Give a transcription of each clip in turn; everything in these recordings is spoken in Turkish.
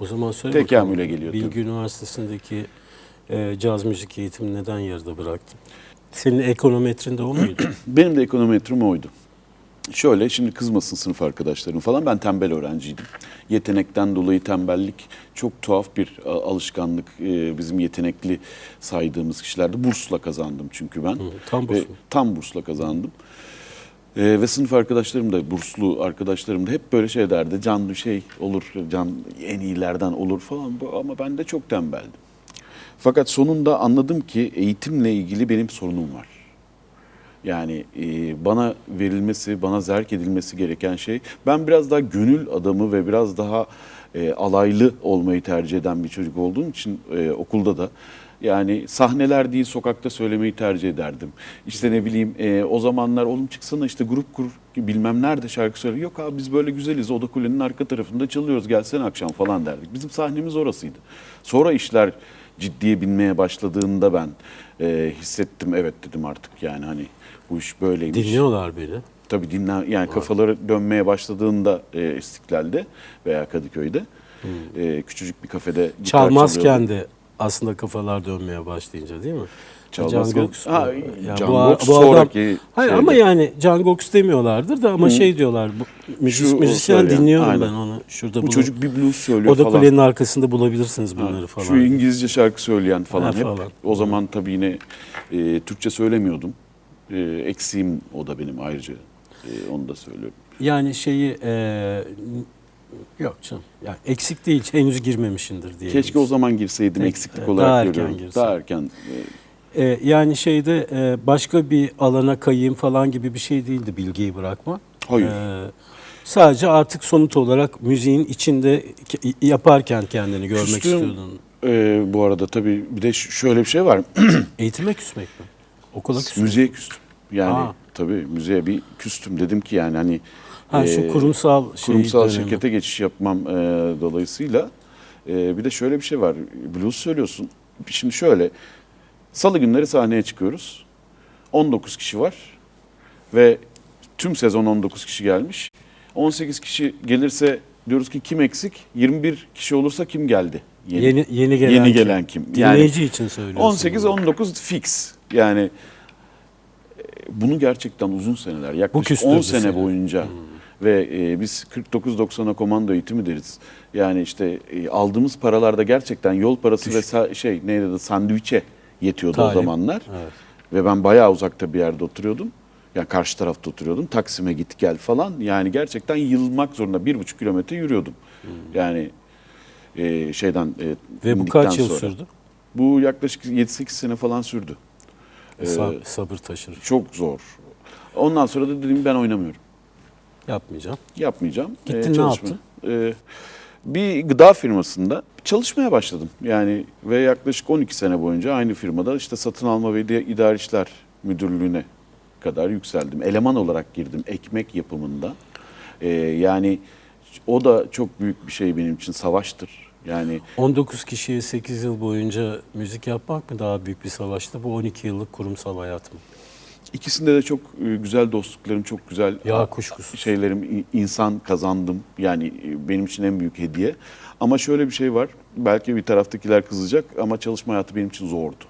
O zaman söyle Tekamüle bakalım, geliyor Bilgi tabii. Üniversitesi'ndeki e, caz müzik eğitimini neden yarıda bıraktın? Senin ekonometrin de o muydu? Benim de ekonometrim oydu. Şöyle şimdi kızmasın sınıf arkadaşlarım falan ben tembel öğrenciydim. Yetenekten dolayı tembellik çok tuhaf bir a- alışkanlık. Ee, bizim yetenekli saydığımız kişilerde bursla kazandım çünkü ben. tam burs Ve mu? tam bursla kazandım. Ee, ve sınıf arkadaşlarım da burslu arkadaşlarım da hep böyle şey derdi. Can şey olur, can en iyilerden olur falan. Ama ben de çok tembeldim. Fakat sonunda anladım ki eğitimle ilgili benim sorunum var. Yani e, bana verilmesi, bana zerk edilmesi gereken şey, ben biraz daha gönül adamı ve biraz daha e, alaylı olmayı tercih eden bir çocuk olduğum için e, okulda da yani sahneler değil sokakta söylemeyi tercih ederdim. İşte ne bileyim e, o zamanlar oğlum çıksana işte grup kur bilmem nerede şarkı söyle. Yok abi biz böyle güzeliz Oda Kule'nin arka tarafında çalıyoruz gelsene akşam falan derdik. Bizim sahnemiz orasıydı. Sonra işler ciddiye binmeye başladığında ben e, hissettim evet dedim artık yani hani bu iş böyleymiş. Dinliyorlar beni. Tabii dinlen yani kafaları dönmeye başladığında e, İstiklal'de veya Kadıköy'de e, küçücük bir kafede gitar Çalmazken çalıyordum. de aslında kafalar dönmeye başlayınca değil mi? Çalmazken- Can Gox. Ha, yani Can bu Gox bu adam- sonraki Hayır şeyde. ama yani Can Gox demiyorlardır da ama Hı. şey diyorlar. Bu, müzis, Şu müzisyen dinliyorum aynen. ben onu. Şurada bu çocuk bir blues söylüyor Oda falan. Kule'nin arkasında bulabilirsiniz Ha, bunları falan. Şu İngilizce şarkı söyleyen falan Ha, hep. falan. O zaman tabii yine e, Türkçe söylemiyordum. E, eksiğim o da benim ayrıca. E, onu da söylüyorum. Yani şeyi e, yok canım. Yani eksik değil. Henüz girmemişindir diye. Keşke o zaman girseydim Tek- eksiklik daha olarak erken görüyorum. girsen. Daha erken. e, E, yani şeyde e, başka bir alana kayayım falan gibi bir şey değildi bilgiyi bırakma. Hayır. E, sadece artık somut olarak müziğin içinde ke- yaparken kendini görmek Küstüm. istiyordun. e, bu arada tabii bir de şöyle bir şey var. Eğitime küsmek mi? Okula küsmek. müziğe küstüm. Yani Aa. tabii müziğe bir küstüm. Dedim ki yani hani Ha şu e, kurumsal şey kurumsal dönemi. şirkete geçiş yapmam e, dolayısıyla e, bir de şöyle bir şey var. Blues söylüyorsun. Şimdi şöyle salı günleri sahneye çıkıyoruz. 19 kişi var ve tüm sezon 19 kişi gelmiş. 18 kişi gelirse diyoruz ki kim eksik? 21 kişi olursa kim geldi? Yeni yeni gelen Yeni kim? gelen kim? Yani Dinleyici için söylüyorsun. 18 bunu. 19 fix. Yani e, bunu gerçekten uzun seneler yaklaşık küstürdü 10 sene seni. Hmm. Ve e, biz 49-90'a komando eğitimi deriz. Yani işte e, aldığımız paralarda gerçekten yol parası ve sa- şey neydi de sandviçe yetiyordu o Talim. zamanlar. Evet. Ve ben bayağı uzakta bir yerde oturuyordum. Yani karşı tarafta oturuyordum. Taksim'e git gel falan. Yani gerçekten yılmak zorunda. Bir buçuk kilometre yürüyordum. Yani e, şeyden e, Ve bu kaç yıl sonra. sürdü? Bu yaklaşık 7-8 sene falan sürdü. Ee, Sa- sabır taşır. çok zor. Ondan sonra da dedim ben oynamıyorum. Yapmayacağım. Yapmayacağım. Gittin, ne çalışma- yaptın? Ee, bir gıda firmasında çalışmaya başladım. Yani ve yaklaşık 12 sene boyunca aynı firmada işte satın alma ve idari işler müdürlüğüne kadar yükseldim. Eleman olarak girdim ekmek yapımında. Ee, yani o da çok büyük bir şey benim için savaştır. Yani 19 kişiye 8 yıl boyunca müzik yapmak mı daha büyük bir savaştı? Bu 12 yıllık kurumsal hayat mı? İkisinde de çok e, güzel dostluklarım, çok güzel Ya kuşkusuz. şeylerim, insan kazandım. Yani e, benim için en büyük hediye. Ama şöyle bir şey var. Belki bir taraftakiler kızacak ama çalışma hayatı benim için zordu.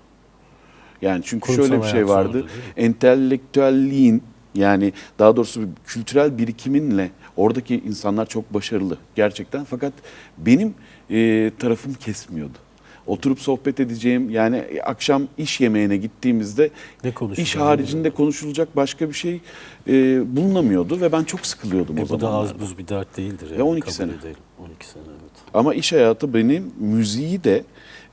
Yani çünkü Kurumsal şöyle bir şey vardı. zordu? Entelektüelliğin yani daha doğrusu bir kültürel birikiminle oradaki insanlar çok başarılı gerçekten. Fakat benim e, tarafım kesmiyordu. Oturup sohbet edeceğim yani akşam iş yemeğine gittiğimizde Ne iş haricinde konuşulacak başka bir şey e, bulunamıyordu ve ben çok sıkılıyordum E, o bu da az buz bir dert değildir. Ve Yani, 12 kabul sene. edelim. 12 sene evet. Ama iş hayatı benim müziği de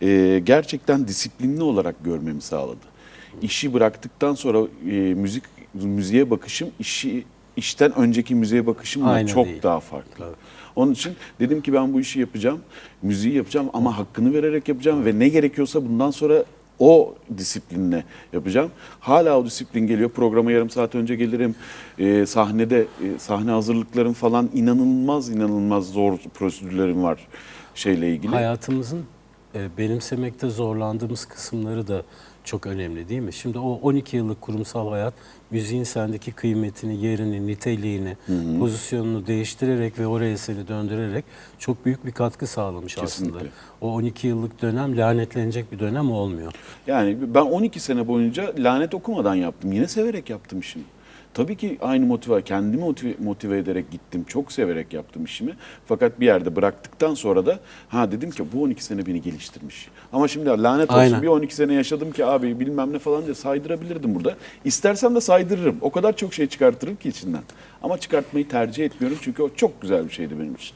e, gerçekten disiplinli olarak görmemi sağladı. İşi bıraktıktan sonra e, müzik müziğe bakışım işi işten önceki müziğe bakışımla Aynı çok değil. daha farklı. Evet. Onun için dedim ki ben bu işi yapacağım, müziği yapacağım ama hakkını vererek yapacağım ve ne gerekiyorsa bundan sonra o disiplinle yapacağım. Hala o disiplin geliyor. Programa yarım saat önce gelirim. E, sahnede e, sahne hazırlıklarım falan inanılmaz inanılmaz zor prosedürlerim var şeyle ilgili. Hayatımızın e, benimsemekte zorlandığımız kısımları da çok önemli değil mi? Şimdi o 12 yıllık kurumsal hayat müziğin sendeki kıymetini, yerini, niteliğini, pozisyonunu değiştirerek ve oraya seni döndürerek çok büyük bir katkı sağlamış Kesinlikle. aslında. O 12 yıllık dönem lanetlenecek bir dönem olmuyor. Yani ben 12 sene boyunca lanet okumadan yaptım. Yine severek yaptım işimi. Tabii ki aynı motive, kendimi motive, motive ederek gittim. Çok severek yaptım işimi. Fakat bir yerde bıraktıktan sonra da ha dedim ki bu 12 sene beni geliştirmiş. Ama şimdi lanet olsun Aynen. bir 12 sene yaşadım ki abi bilmem ne falan diye saydırabilirdim burada. İstersem de saydırırım. O kadar çok şey çıkartırım ki içinden. Ama çıkartmayı tercih etmiyorum çünkü o çok güzel bir şeydi benim için.